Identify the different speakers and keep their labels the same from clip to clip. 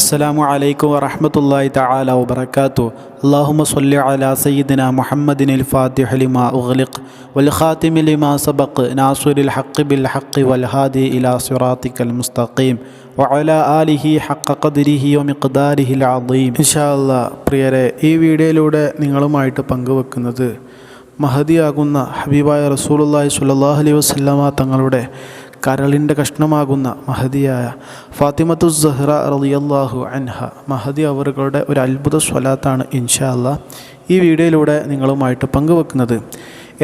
Speaker 1: അസ്സലാമു അലൈക്കും വറഹമത്തല്ലാഹി തആല വബറകാതു അല്ലാഹുമ്മ സ്വല്ലി അലാ സയ്യിദിന മുഹമ്മദിനിൽ ഫാത്തിഹ ലിമാ ഉഗ്ലിഖ് വൽ ഖാതിമി ലിമാ സബഖ് നാസിറുൽ ഹഖ് ബിൽ ഹഖ് വൽ ഹാദി ഇലാ മുസ്തഖീം വഅല ആലിഹി ഹഖ ഖദ്രിഹി വമിഖ്ദാരിഹിൽ അദീം. ഇൻഷാ അല്ലാഹ് പ്രിയരെ ഈ വീഡിയോയിലൂടെ നിങ്ങളുമായിട്ട് പങ്കുവെക്കുന്നത് മഹദിയാകുന്ന ഹബീബായ റസൂലുള്ളാഹി സ്വല്ലല്ലാഹു അലൈഹി വസല്ലമ തങ്ങളുടെ കരളിന്റെ കഷ്ണമാകുന്ന മഹദിയായ ഫാത്തിമത്തു സഹ്റ റളിയല്ലാഹു അൻഹ. മഹദി അവറുകളുടെ ഒരു അത്ഭുത സ്വലാത്താണ് ഇൻഷാ അല്ലാ ഈ വീഡിയോയിലൂടെ നിങ്ങളുമായിട്ട് പങ്കുവെക്കുന്നത്.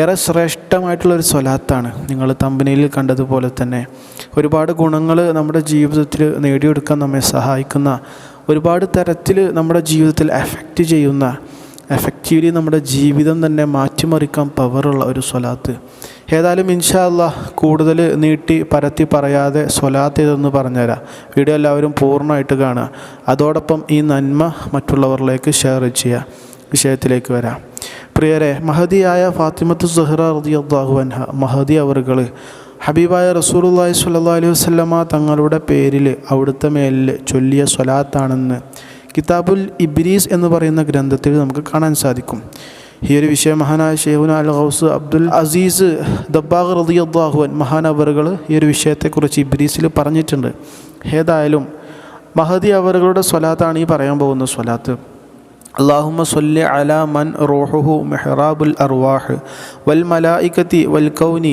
Speaker 1: ഏറെ ശ്രേഷ്ഠമായിട്ടുള്ള ഒരു സ്വലാത്താണ്. നിങ്ങൾ തമ്പനിയിൽ കണ്ടതുപോലെ തന്നെ ഒരുപാട് ഗുണങ്ങൾ നമ്മുടെ ജീവിതത്തിൽ നേടിയെടുക്കാൻ നമ്മെ സഹായിക്കുന്ന ഒരുപാട് തരത്തിൽ നമ്മുടെ ജീവിതത്തിൽ എഫക്റ്റ് ചെയ്യുന്ന എഫക്റ്റീവ്ലി നമ്മുടെ ജീവിതം തന്നെ മാറ്റിമറിക്കാൻ പവറുള്ള ഒരു സ്വലാത്ത്. ഏതായാലും ഇൻഷാല്ല കൂടുതൽ നീട്ടി പരത്തി പറയാതെ സ്വലാത്ത് ഇതെന്ന് പറഞ്ഞുതരാം. വീഡിയോ എല്ലാവരും പൂർണമായിട്ട് കാണുക. അതോടൊപ്പം ഈ നന്മ മറ്റുള്ളവരിലേക്ക് ഷെയർ ചെയ്യുക. വിഷയത്തിലേക്ക് വരാം. പ്രിയരെ മഹദിയായ ഫാത്തിമത്ത് സുഹ്റ റളിയല്ലാഹു അൻഹ മഹദി അവറുകൾ ഹബീബായ റസൂലുള്ളാഹി സ്വല്ലാ അലൈഹി വസല്ലമ തങ്ങളുടെ പേരിൽ അവിടുത്തെ മേലിൽ ചൊല്ലിയ സ്വലാത്താണെന്ന് കിതാബുൽ ഇബ്രീസ് എന്ന് പറയുന്ന ഗ്രന്ഥത്തിൽ നമുക്ക് കാണാൻ സാധിക്കും. ഈ ഒരു വിഷയം മഹാനായ ഷെയ്ഖുന അൽ ഹൗസ് അബ്ദുൽ അസീസ് ദബ്ബാഗ് റളിയല്ലാഹുൻ മഹാനവറുകൾ ഈ ഒരു വിഷയത്തെക്കുറിച്ച് ഇബ്രീസിൽ പറഞ്ഞിട്ടുണ്ട്. ഏതായാലും മഹദി അവറുകളുടെ സ്വലാത്താണ് ഈ പറയാൻ പോകുന്ന സ്വലാത്ത്. اللهم صل على من روحه محراب الأرواح والملائكة والكون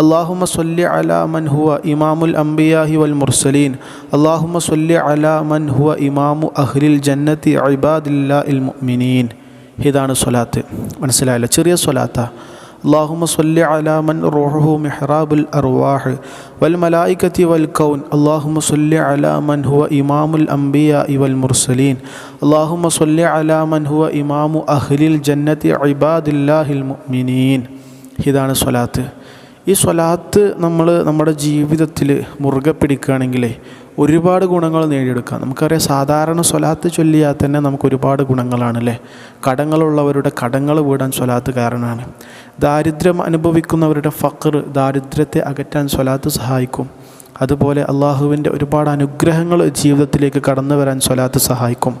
Speaker 1: اللهم صل على من هو إمام الأنبياء والمرسلين اللهم صل على من هو إمام أهل الجنة عباد الله المؤمنين ഇതാണ് സ്വലാത്ത് മനസ്സിലായില്ല ചെറിയ സ്വലാത്താ اللهم صل على من روحه محراب الأرواح والملائكة والكون اللهم صل على من هو إمام الأنبياء والمرسلين اللهم صل على من هو إمام أهل الجنة عباد الله المؤمنين هذا صلاته ഈ സ്വലാത്ത് നമ്മൾ നമ്മുടെ ജീവിതത്തിൽ മുറുകെ പിടിക്കുകയാണെങ്കിൽ ഒരുപാട് ഗുണങ്ങൾ നേടിയെടുക്കാം. നമുക്കറിയാം സാധാരണ സ്വലാത്ത് ചൊല്ലിയാൽ തന്നെ നമുക്ക് ഒരുപാട് ഗുണങ്ങളാണല്ലേ? കടങ്ങളുള്ളവരുടെ കടങ്ങൾ വീടാൻ സ്വലാത്ത് കാരണമാണ്. ദാരിദ്ര്യം അനുഭവിക്കുന്നവരുടെ ഫക്കർ ദാരിദ്ര്യത്തെ അകറ്റാൻ സ്വലാത്ത് സഹായിക്കും. അതുപോലെ അള്ളാഹുവിന്റെ ഒരുപാട് അനുഗ്രഹങ്ങൾ ജീവിതത്തിലേക്ക് കടന്നു വരാൻ സ്വലാത്ത് സഹായിക്കും.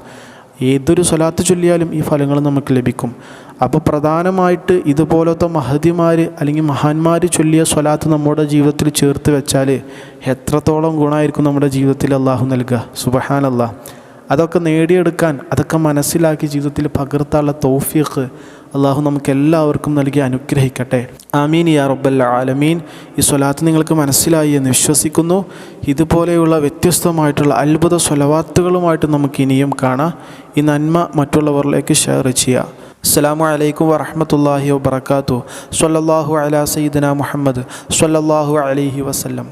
Speaker 1: ഏതൊരു സ്വലാത്ത് ചൊല്ലിയാലും ഈ ഫലങ്ങൾ നമുക്ക് ലഭിക്കും. അപ്പോൾ പ്രധാനമായിട്ട് ഇതുപോലത്തെ മഹതിമാർ അല്ലെങ്കിൽ മഹാന്മാർ ചൊല്ലിയ സ്വലാത്ത് നമ്മുടെ ജീവിതത്തിൽ ചേർത്ത് വെച്ചാൽ എത്രത്തോളം ഗുണമായിരിക്കും നമ്മുടെ ജീവിതത്തിൽ അള്ളാഹു നൽകുക. അള്ളാഹ് അതൊക്കെ നേടിയെടുക്കാൻ അതൊക്കെ മനസ്സിലാക്കി ജീവിതത്തിൽ പകർത്താനുള്ള തോഫിയക്ക് അള്ളാഹു നമുക്ക് എല്ലാവർക്കും നൽകി അനുഗ്രഹിക്കട്ടെ. ആമീൻ യാ റബ്ബൽ ആലമീൻ. ഈ സ്വലാത്ത് നിങ്ങൾക്ക് മനസ്സിലായി എന്ന് വിശ്വസിക്കുന്നു. ഇതുപോലെയുള്ള വ്യത്യസ്തമായിട്ടുള്ള അത്ഭുത സ്വലവാത്തുകളുമായിട്ട് നമുക്ക് ഇനിയും കാണാം. ഈ നന്മ മറ്റുള്ളവരിലേക്ക് ഷെയർ ചെയ്യുക അസ്സലാമു അലൈക്കും വറഹമത്തല്ലാഹി വബർക്കാത്തു സ്വല്ലല്ലാഹു അലാ സയ്യിദന മുഹമ്മദ് സ്വല്ലല്ലാഹു അലൈഹി വസല്ലം.